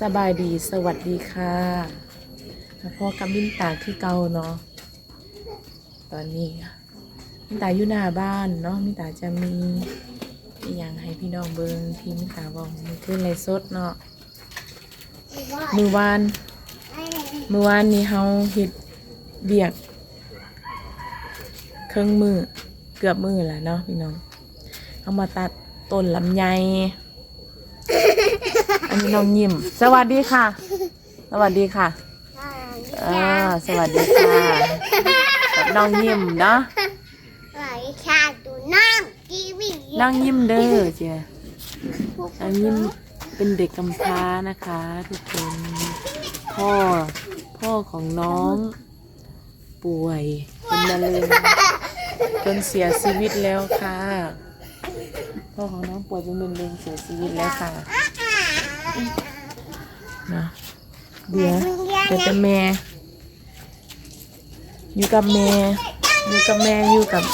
สบายดีสวัสดีค่ะพ่อกับมินตาคือเกาเนาะตอนนี้มินตาอยู่หน้าบ้านเนาะมินตาจะมีอย่างให้พี่น้องเบิงที่มินตาบอกมันขึ้นไรสดเนาะมือวานมือวานนี้เฮาเฮ็ดเบียก เครื่องมือเกือบมือแหละเนาะพี่น้องเอามาตัดต้นลำไย อันนี้น้องยิ้ม สวัสดีค่ะ สวัสดีค่ะอ่าสวัสดีค่ะกับน้องยิ้มเนาะไหลชาดูน้ำกีวีน้องยิ้มเด้อเจ้น้องยิ้มเป็นเด็กกำพร้านะคะทุกคนพ่อพ่อของน้อง ป่วยเป็นมะเร็งจนเสียชีวิตแล้วค่ะ พ่อของน้องป่วยเป็นมะเร็งเสียชีวิตแล้วค่ะ นะเดี๋ยวเดี๋ยวจะแม่อยู่กับแม่อยู่กับแม่อยู่กับ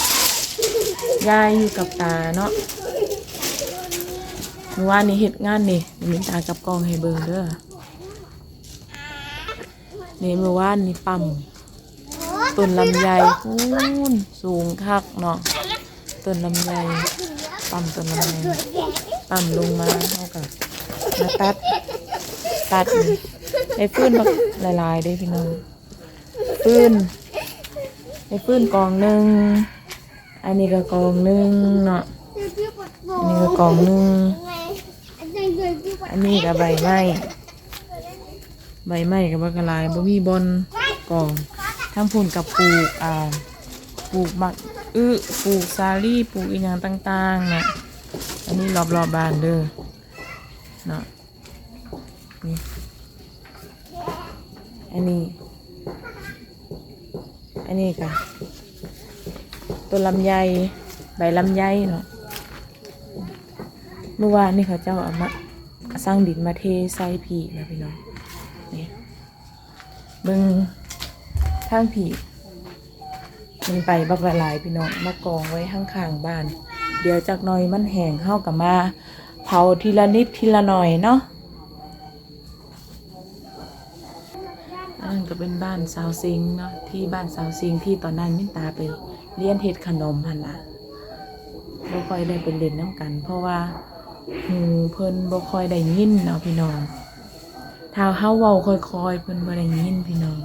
ยายอยู่กับตาเนาะเมื่อวานนี้เฮ็ดงานนี่มีตากับกล้องให้เบิ่งเด้อนี่เมื่อวานนี่ปั๊มต้นลำไยพูนสูงคักเนาะต้นลำไยปั๊มต้นลำไยปั๊มลงมาเท่ากับมาตัด ตัดได้ฟื้นบักหลายๆด้พี่น้องฟื้นไอ้ปืนกองหนึ่งอันนี้ก็กองหนึ่งเนาะอันนี้ก็กองหนึ่งอันนี้ก็ใบไม้ใบไม้กับบักกะลายบ่มีบอนกองทั้งพุ่นกับปลูกอ่าปลูกมักอึปลูกซาลี่ปลูกอีหยังต่างๆเนาะอันนี้รอบๆบบ้านเด้อเนาะ นี่อันนี้ อันนี้ค่ะต้นลำไยใบลำไยเนาะเมื่อวานนี่เขาเจ้าเอามาสร้างดินมาเทใส่ผีนะพี่น้องนี่เบิ่งทางผีมันไปบักละลายพี่น้องมากองไว้ข้างๆบ้าน เดี๋ยวจากหน้อยมันแห้งเข้ากับมาเผาทีละนิดทีละหน่อยเนาะ อันนั้น ก็เป็นบ้านสาวซิงเนาะที่บ้านสาวซิงที่ตอนนั้นมินตาไปเรียนเฮ็ดขนมหันละบ่ค่อยได้ไปเล่นน้ำกัน เพราะว่าหูเพิ่นบ่ค่อยได้ยินเนาะพี่น้องถ้าเฮาเว้าค่อยๆเพิ่นบ่ได้ยินพี่น้อง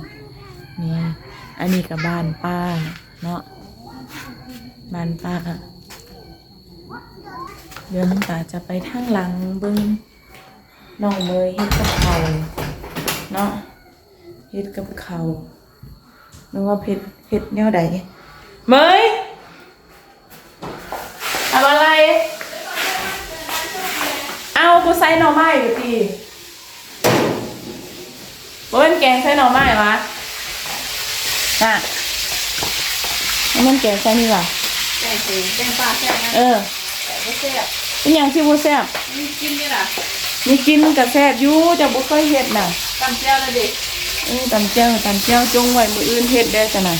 นี่อันนี้ก็บ้านป้าเนาะบ้านป้าเดี๋ยวมินตาจะไปทางหลังเบิ่งน้องเมยเฮ็ดกับข้าเนาะ เฮ็ดกับเขาวนึกว่าเผ็ดเผ็ดแนวใดเมยทำอะไร เอากูใส่หน่อไม้อยู่ตีบ่เป็นแกงใส่หน่อไม้วะน่ะเอามันแกงใส่นี่ว่ะแกงสีแกงปลาแซ่บนะเออแต่ไม่แซ่บเป็นหยังที่บ่แซ่บมีกินนี่ล่ะมีกินกับแซ่บอยู่แต่บ่เคยเฮ็ดน่ะตำเจ้าเลยดิเออ ตำเจ้าตำเจ้าจงไว้มืออื่นเฮ็ดได้จ้ะนะ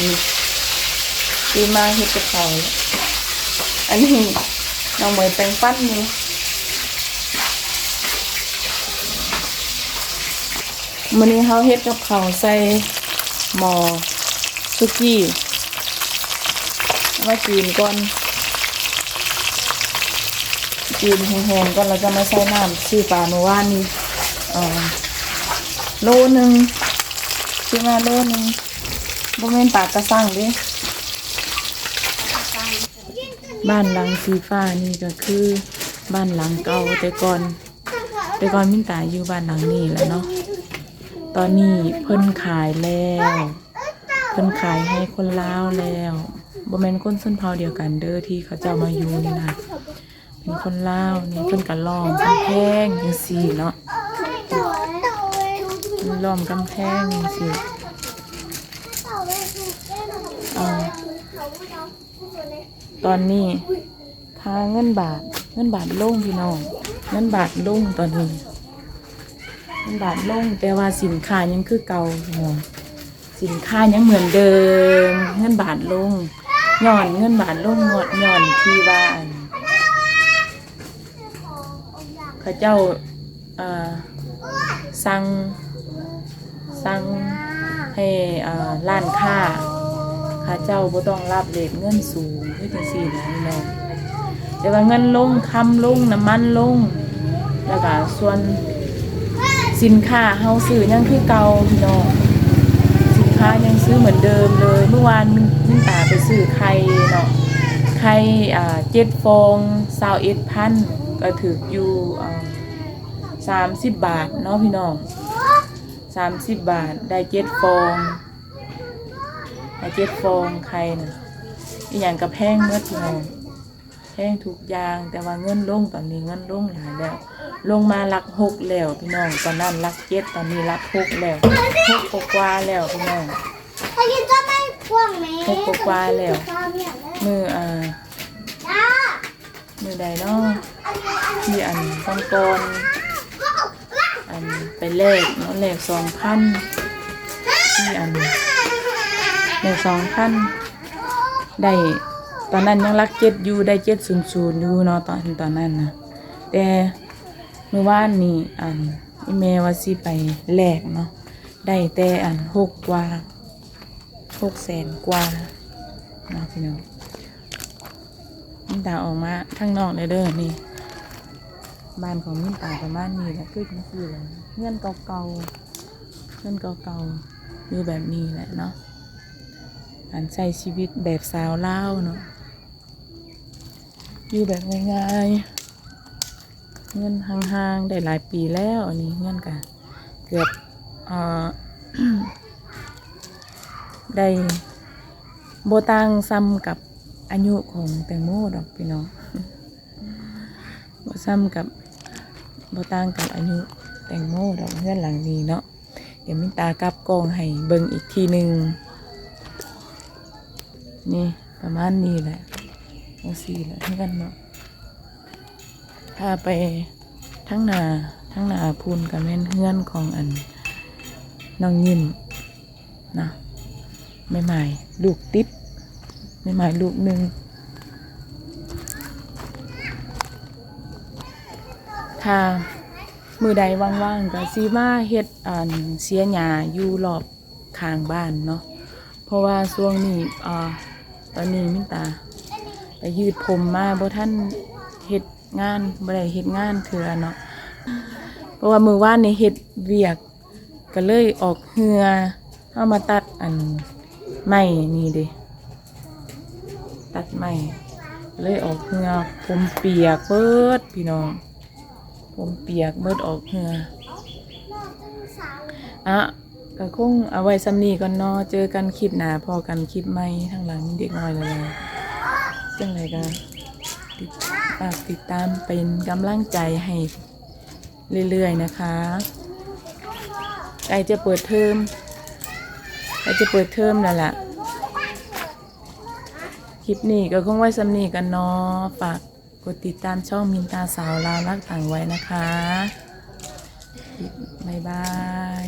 นี่คือมาเฮ็ดกับเขาอันนี้น้องเหมยแปงฟันอยู่มื้อนี้เขาเฮ็ดกับเขาใส่หม้อสุกี้มาจีนก่อน จีนแห้งๆก่อนแล้วจะไมาใส่น้ำซื้อปลาเมื่อวานนี้โลหนึ่งซื้อมาโลหนึ่งบ่แม่นปลากระสังเดิบ้านหลังสีฟ้านี่ก็คือบ้านหลังเก่าแต่ก่อน แต่ก่อนมินตาอยู่บ้านหลังนี้แล้วเนาะตอนนี้เพิ่นขายแล้ว เพิ่นขายให้คนลาวแล้วบ่แม่นคนชนเผาเดียวกันเด้อที่เขาเจ้ามาอยู่นี่นะ เป็นคนลาวนี่เพิ่นก็ล้อมกำแพงจังซี่เนาะล้อมกำแพงจังซี่อ่าตอนนี้ค่าเงินบาท เงินบาทลงพี่น้อง เงินบาทลงตอนนี้ เงินบาทลงแต่ว่าสินค้ายังคือเก่าพี่น้องสินค้ายังเหมือนเดิม เงินบาทลงย้อนเงินบาทลงงดย้อนที่ว่าอัน เขาเจ้าอ่าสั่งสั่งให้อ่าร้านค้าข้าเจ้าบ่ต้องรับเลทเงินสูงคือจังซี่นะพี่น้องแต่ว่าเงินลงคำลงน้ำมันลง แล้วก็ส่วนสินค้าเฮาซื้อยังคือเก่าพี่น้องสินค้ายังซื้อเหมือนเดิมเลย เมื่อวานมินมินตาไปซื้อไข่เนาะไข่อ่าเจ็ดฟองซาวเอ็ดพัน ก็ถืออยู่อ่าสามสิบบาทเนาะพี่น้องสามสิบบาทได้เจ็ดฟองได้เจ็ดฟองไข่น่ะอีหยังกับแพงเมื่อพี่น้องแพงทุกอย่างแต่ว่าเงินลงตอนนี้เงินลงหลายแล้ว ลงมาหลักหกแล้วพี่น้องตอนนั้นหลักเจ็ดตอนนี้หลักหกแล้วหกกว่าๆแล้วพี่น้องถ้ากินก็ไม่พ่วงแม่หกกว่าๆแล้วชอบเนี่ยเลยมืออ่าจ้า มือใดเนาะอันนี้อันนี้ที่อันอันไปเลขเนาะเลขสองพันที่อันเลขสองพันได้ตอนนั้นยังรักเจ็ดอยู่ได้เจ็ดศูนย์ศูนย์อยู่เนาะตอนตอนนั้นนะแต่เมื่อวานนี้อันอีเมว่าสิไปแลกเนาะได้แต่อันหกกว่าหกแสนกว่าเนาะพี่น้อง มินตาออกมาข้างนอกเลยเด้อนี่บ้านของมินตาประมาณนี้แหละคือจังซี่แหละเงื่อนเก่าๆเงื่อนเก่าๆอยู่แบบนี้แหละเนาะการใช้ชีวิตแบบสาวเล่าเนาะอยู่แบบง่ายๆเงินห่างๆได้หลายปีแล้วอันนี้เงินกันเกือบเอ่อได้โบตังซ้ำกับ อายุของแตงโมดอกพี่น้องบ่ซ้ำกับบ่ต่างกับอายุแตงโมดอกเพื่อนหลังนี้เนาะเดี๋ยวมินตากลับกล้องให้เบิ่งอีกทีหนึ่งนี่ประมาณนี้แหละโอสี่แหละเพื่อนเนาะถ้าไปทั้งนาทั้งนาพูนกับแม่นเพื่อนของอันน้องยิ้มนะไม่หมายลูกติด ไม่หมายลูกหนึ่งถ้ามือใดว่างๆก็สิมาเฮ็ดอ่าเสียหญ้าอยู่รอบข้างบ้านเนาะเพราะว่าช่วงนี้อ่าตอนนี้มิตาไปยืดผมมาบ่ท่านเฮ็ดงานบ่ได้เฮ็ดงานเถื่อเนาะเพราะว่ามือว่านนี่เฮ็ดเวียกก็เลยออกเหือเอามาตัดอันไม้นี่เด้ ตัดไม้เลยออกเหือผมเปียกเบิดพี่น้อง ผมเปียกเบิดออกเหงืออะก็คงเอาไว้ซ้ำนี้ก่อนเนาะเจอกันคลิปหนาพอกันคลิปใหม่ทางหลังเด็กน้อยเลยจังไรกันติดฝากติดตามเป็นกำลังใจให้เรื่อยๆนะคะใกล้จะเปิดเทอมใกล้จะเปิดเทอมแล้วล่ะ คลิปนี้ก็คงไว้ซ้ำนีกันเนาะฝากกดติดตามช่องมินตาสาวลาวรักต่างไว้นะคะ บ๊ายบาย